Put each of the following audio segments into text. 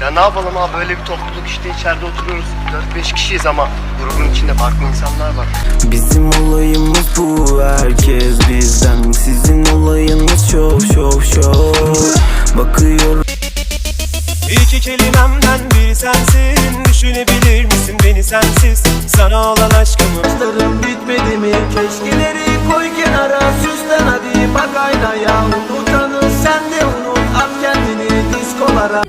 ne yapalım abi böyle bir topluluk işte içeride oturuyoruz. 4-5 kişiyiz ama grubun içinde farklı insanlar var. Bizim olayımız bu herkes bizden. Sizin olayınız şov şov şov. Bakıyorum. İki kelimemden biri sensin. Düşünebilir misin beni sensiz? Sana olan aşkımı. Saçlarım bitmedi mi? Keşkeleri koy kenara Süslen hadi. Bak aynaya Unutanı sen de unut At kendini diskolara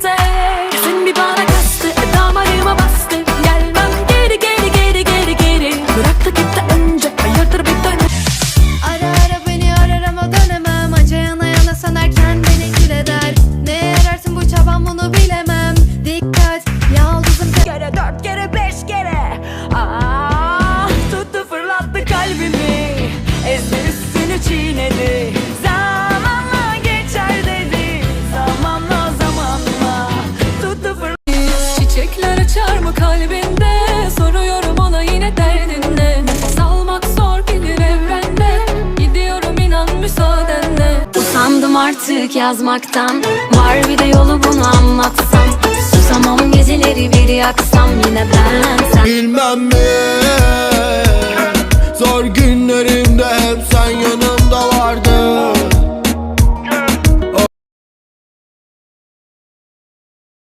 artık yazmaktan. Var bir de yolu bunu anlatsam. Susamam geceleri bir yaksam. Yine ben sen. Bilmem mi Zor günlerimde hep sen yanımda